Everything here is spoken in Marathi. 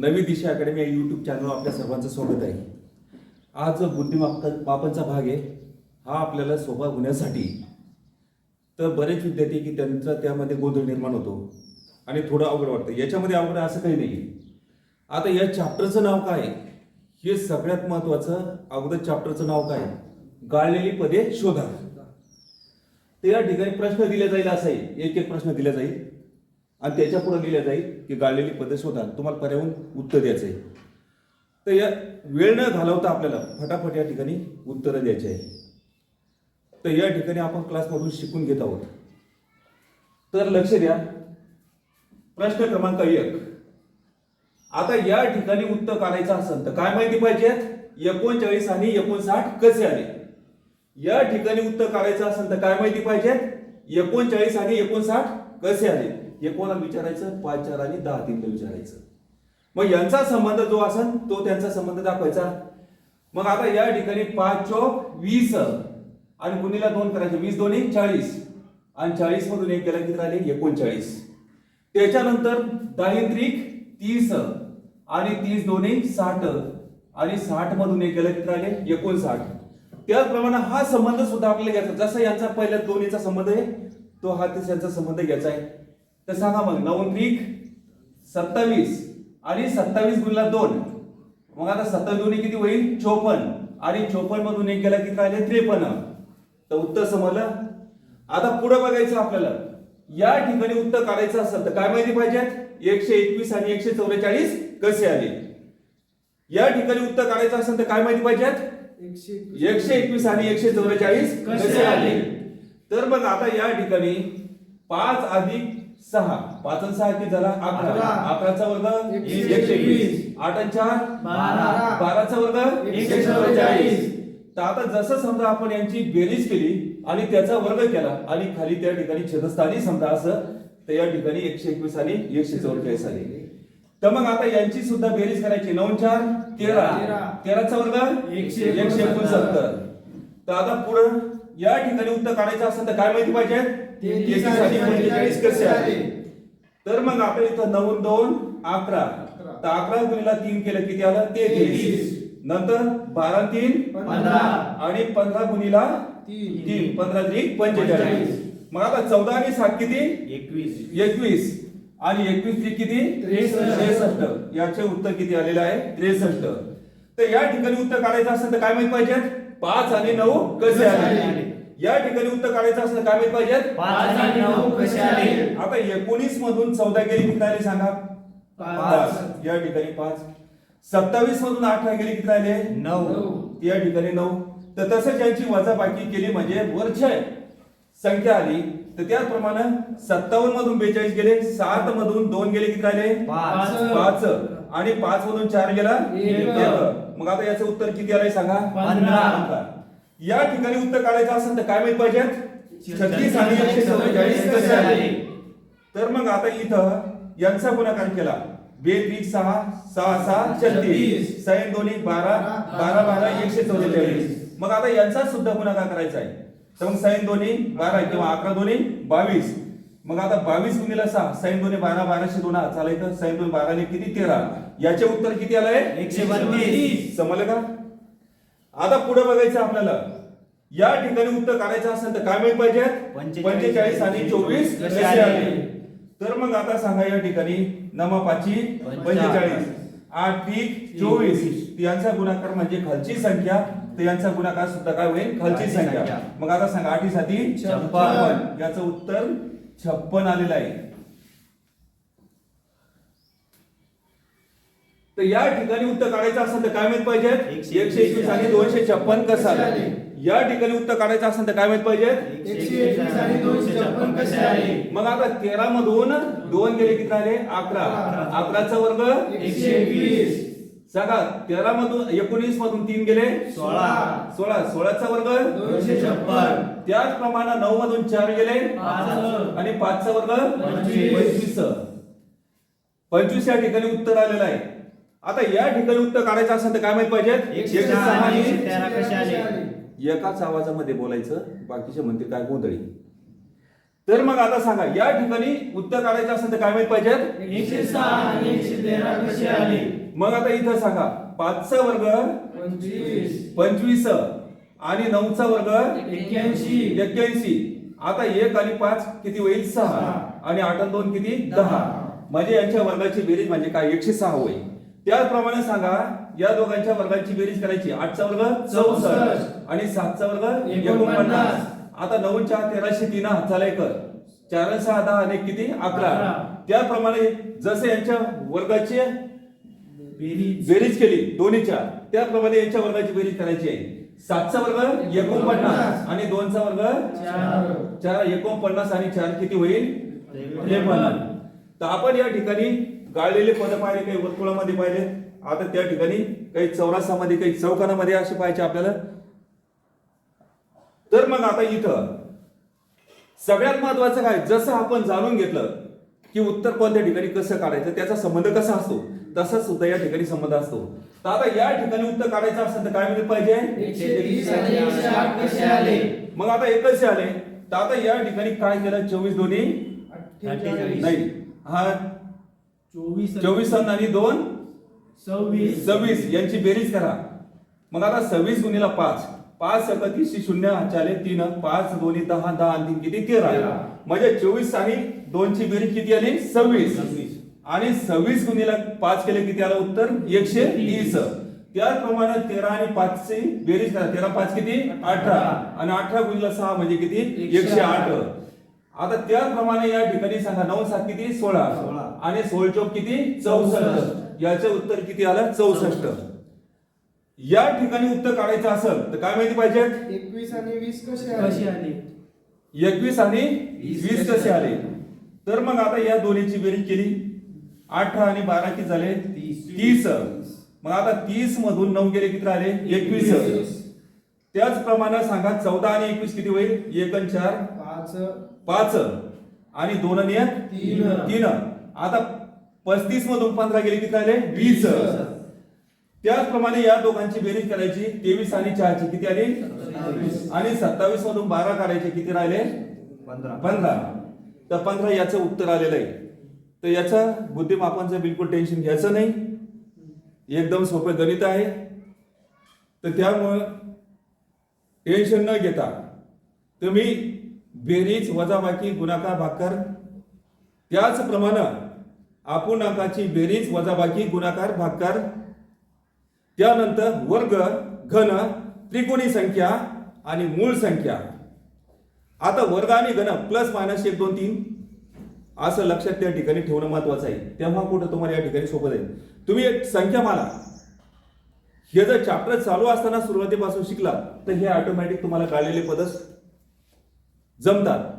नवी दिशा अकॅडमी या यूट्यूब चॅनलवर आपल्या सर्वांचं स्वागत आहे. आज बुद्धिमाप मापनचा भाग आहे. हा आपल्याला सोपा होण्यासाठी तर बरेच विद्यार्थी की त्यांचा त्यामध्ये गोंधळ निर्माण होतो आणि थोडं अवघड वाटतं. याच्यामध्ये अवघड असं काही नाही. आता या चॅप्टरचं नाव काय? हे सगळ्यात महत्त्वाचं अगोदर चॅप्टरचं नाव काय? गाळलेली पदे शोधा. तर या ठिकाणी प्रश्न दिले जाईल असं आहे एक एक प्रश्न दिला जाईल. आणि त्याच्या पुढे लिहिलं जाईल की गाळलेली पदे शोधा. तुम्हाला पर्यावरून उत्तर द्यायचं आहे. तर या वेळ न घालवता आपल्याला फटाफट या ठिकाणी उत्तरं द्यायची आहे. तर या ठिकाणी आपण क्लासमधून शिकून घेत आहोत. तर लक्ष द्या. प्रश्न क्रमांक एक. आता या ठिकाणी उत्तर काढायचं असेल तर काय माहिती पाहिजे? एकोणचाळीस आणि एकोणसाठ कसे आले? या ठिकाणी उत्तर काढायचं असेल तर काय माहिती पाहिजे? एकोणचाळीस आणि एकोणसाठ कसे आले? हे विचारायचं? पाच चार आणि दहा तीनला विचारायचं. मग यांचा संबंध जो असेल तो त्यांचा संबंध दाखवायचा. मग आता या ठिकाणी पाच चौक वीस आणि गुन्हेला दोन करायचे? वीस दोन्ही चाळीस. आणि चाळीस मधून एक केला किती राहिले? एकोणचाळीस. त्याच्यानंतर दहा तीस आणि तीस दोन्ही साठ. आणि साठ मधून एक गेला किती राहिले? एकोणसाठ. त्याचप्रमाणे हा संबंध सुद्धा आपल्याला घ्यायचा. जसा यांचा पहिल्या दोन्हीचा संबंध आहे तो हा तिसऱ्यांचा संबंध घ्यायचा आहे. तर सांगा मग नऊ त्रिक सत्तावीस. आणि सत्तावीस गुणला दोन. मग आता सत्तावीस दोन्ही किती होईल? चोपन्न. आणि चोपन्न मधून एक गेला किती राहिले त्रेपन्न. तर उत्तर समजलं? आता पुढे बघायचं आपल्याला. या ठिकाणी उत्तर काढायचं असेल तर काय माहिती पाहिजेत एकशे एकवीस आणि एकशे चौवेचाळीस कसे आले? या ठिकाणी उत्तर काढायचं असेल तर काय माहिती पाहिजेत एकशे एकवीस. आणि एकशे चौवेचाळीस कसे आले? तर मग आता या ठिकाणी पाच अधिक सहा पाच सहा किती झाला अकरा अकरा. अकराचा वर्ग एकशे. एकवीस आठ चार बारा. बाराचा वर्ग एकशे चव्वेचाळीस. तर आता जसं समजा आपण यांची बेरीज केली आणि त्याचा वर्ग केला आणि खाली त्या ठिकाणी छेदस्थानी समजा असं तर या ठिकाणी एकशे एकवीस आणि एकशे चौवेचाळीस आले तर मग आता यांची सुद्धा बेरीज करायची नऊ चार तेरा तेरा. तेराचा वर्ग एकशे एकशे. एकोणसत्तर तर आता पुढं या ठिकाणी उत्तर काढायचं असेल तर काय माहिती पाहिजे? तेहतीस आणि पंचेचाळीस कसे आले? तर मग आपण इथं नऊ दोन अकरा. तर अकरा गुणीला तीन केलं किती आलं? तेहतीस. तेहतीस. नंतर बारा तीन पंधरा. आणि पंधरा गुणीला तीन. पंधरा त्रिक पंचेचाळीस. पंचेचाळीस. मग आता चौदा आणि सात किती? एकवीस. एकवीस. आणि एकवीस त्रिक किती? त्रेसष्ट. त्रेसष्ट. याचे उत्तर किती आलेलं आहे? त्रेसष्ट. तर या ठिकाणी उत्तर काढायचं असेल तर काय माहीत पाहिजे? पाच आणि नऊ कसे आले? या ठिकाणी उत्तर काढायचं असेल काय माहीत पाहिजे? आले? आता एकोणीस मधून चौदा गेली किती राहिले सांगा? पाच. या ठिकाणी पाच. सत्तावीस मधून अठरा गेली किती राहिले नऊ. या ठिकाणी नऊ. तर तसंच यांची वजाबाकी केली म्हणजे वरच्या संख्या आली. तर त्याचप्रमाणे सत्तावन्न मधून बेचाळीस गेले सात मधून दोन गेले किती राहिले पाच. आणि पाच मधून चार गेला. मग आता याचं उत्तर किती आलंय सांगा? पंधरा. या ठिकाणी उत्तर काढायचं असेल तर काय माहीत पाहिजे छत्तीस आणि एकशे चव्वेचाळीस कसे आले तर मग आता इथं यांचा गुणाकार केला. बेत्रिक सहा सहा सहा छत्तीस. सैन दोन्ही बारा बारा बारा एकशे चौवेचाळीस मग आता यांचा सुद्धा गुणाकार करायचा आहे. तर मग सैन दोन्ही बारा किंवा अकरा दोन्ही बावीस. मग आता बावीस गुणीला सहा सैन दोन्ही बारा बाराशे दोन चालायचं. सैन दोन बाराने किती? तेरा. याचे उत्तर किती आलंय? एकशे बत्तीस. समजलं का? आता पुढे बघायचं आपल्याला. या ठिकाणी उत्तर काढायचं असेल तर काय माहीत पाहिजे? पंचेचाळीस आणि चोवीस कसे आले? तर मग आता सांगा या ठिकाणी नमा पाचशे पंचेचाळीस. आठ पीक चोवीस. यांचा गुणाकार म्हणजे खालची संख्या. तर यांचा गुणाकार सुद्धा काय होईल? खालची संख्या. मग आता सांगा आठी साठी छप्पन. याचं उत्तर छप्पन आलेलं आहे. तर या ठिकाणी उत्तर काढायचं असेल तर काय माहीत पाहिजे? एकशे एकवीस आणि दोनशे छप्पन कसं? आले या ठिकाणी उत्तर काढायचं असेल तर काय माहीत पाहिजे? आले मग आता तेरा मधून दोन गेले किती राहिले? अकरा. अकराचा वर्ग? एकशे एकवीस. सांगा तेरा मधून एकोणीस मधून तीन गेले? सोळा. सोळा. सोळाचा वर्ग? दोनशे छप्पन. त्याचप्रमाणे नऊ मधून चार गेले. आणि पाचचा वर्ग. पंचवीस. पंचवीस या ठिकाणी उत्तर आलेलं आहे. आता या ठिकाणी उत्तर काढायचं असेल तर काय माहीत पाहिजे? एकाच आवाजामध्ये बोलायचं बाकीचे म्हणते काय गोंधळी. तर मग आता सांगा या ठिकाणी उत्तर काढायचं असेल तर काय माहीत पाहिजेत एकशे सहा आणि एकशे तेरा कसे आले? मग आता इथं सांगा पाचचा वर्ग पंचवीस. पंचवीस आणि नऊचा वर्ग एक्क्याऐंशी. एक्क्याऐंशी. आता एक आणि पाच किती होईल? सहा. आणि आठ आणि दोन किती? दहा. म्हणजे यांच्या वर्गाची बेरीज म्हणजे काय? एकशे सहा होईल. त्याचप्रमाणे सांगा या दोघांच्या वर्गाची बेरीज करायची. आठचा वर्ग चौसष्ट. आणि सातचा वर्ग एकोणपन्नास. आता नऊ चार तेराशे तीन हाताला एक. चार सहा दहा आणि किती? अकरा. त्याप्रमाणे जसे यांच्या वर्गाची बेरीज. केली दोन्हीच्या त्याप्रमाणे यांच्या वर्गाची बेरीज करायची आहे. सातचा वर्ग एकोणपन्नास आणि दोनचा वर्ग चार. चार. एकोणपन्नास आणि चार किती होईल? त्रेपन्न. तर आपण या ठिकाणी गाळलेले पद पाहिले काही वर्तुळामध्ये पाहिले. आता त्या ठिकाणी काही चौरासामध्ये काही चौकानामध्ये असे पाहायचे आपल्याला. तर मग आता इथं सगळ्यात महत्वाचं काय? जसं आपण जाणून घेतलं की उत्तर कोणत्या ठिकाणी कसं काढायचं त्याचा संबंध कसा असतो? तसा सुद्धा या ठिकाणी संबंध असतो. तर आता या ठिकाणी उत्तर काढायचं असेल तर काय मिळत पाहिजे? मग आता एकच आले. तर आता या ठिकाणी काय केलं? चोवीस दोन्ही? नाही. हा चोवीस चोवीस आणि दोन? सव्वीस. सव्वीस यांची बेरीज करा. मग आता सव्वीस गुणीला पाच. पाच एकतीसशे शून्य चाले तीन पाच दोन्ही दहा दहा आणि तीन किती तेरा. म्हणजे चोवीस आणि दोनची बेरीज किती आली? सव्वीस. आणि सव्वीस गुणीला पाच केले किती आलं उत्तर? एकशे तीस. त्याचप्रमाणे तेरा आणि पाचची बेरीज करा. तेरा पाच किती? अठरा. आणि अठरा गुणीला सहा म्हणजे किती? एकशे आठ. आता त्याचप्रमाणे या ठिकाणी सांगा नऊ सात किती? सोळा. सोळा. आणि सोळ चौक किती? चौसष्ट. याचं उत्तर किती आलं? चौसष्ट. या ठिकाणी उत्तर काढायचं असेल तर काय माहिती पाहिजे? एकवीस आणि वीस कसे आले? आले? एकवीस आणि वीस कसे आले? तर मग आता या दोन्हीची बेरीज केली. अठरा आणि बारा किती झाले? तीस. मग आता तीस मधून नऊ गेले किती राहिले? एकवीस. त्याचप्रमाणे सांगा चौदा आणि एकवीस किती होईल? एक आणि चार. पाच. पाच. आणि दोन आणि एक? तीन. तीन. आता पस्तीस मधून पंधरा गेले किती राहिले वीस. त्याचप्रमाणे या दोघांची बेरीज करायची. तेवीस आणि चारची किती आली? सत्तावीस. आणि सत्तावीस मधून बारा काढायचे किती राहिले? पंधरा. तर पंधरा याचं उत्तर आलेलं आहे. तर याचं बुद्धिमापनचं बिलकुल टेन्शन घ्यायचं नाही. एकदम सोपं गणित आहे. तर त्यामुळं टेन्शन न घेता तुम्ही बेरीज वजाबाकी गुणाकार भाकर. त्याचप्रमाणे अपूर्णांकाची बेरीज वजाबाकी गुणाकार भाकर. त्यानंतर वर्ग घन त्रिकोणी संख्या आणि मूळ संख्या. आता वर्ग आणि घन प्लस मायनस एक दोन तीन. असं लक्षात त्या ठिकाणी ठेवणं महत्वाचं आहे. तेव्हा कुठं तुम्हाला या ठिकाणी सोपं जाईल. तुम्ही एक संख्या माला हे जर चॅप्टर चालू असताना सुरुवातीपासून शिकला तर हे ऑटोमॅटिक तुम्हाला काढलेले पदच जमतात.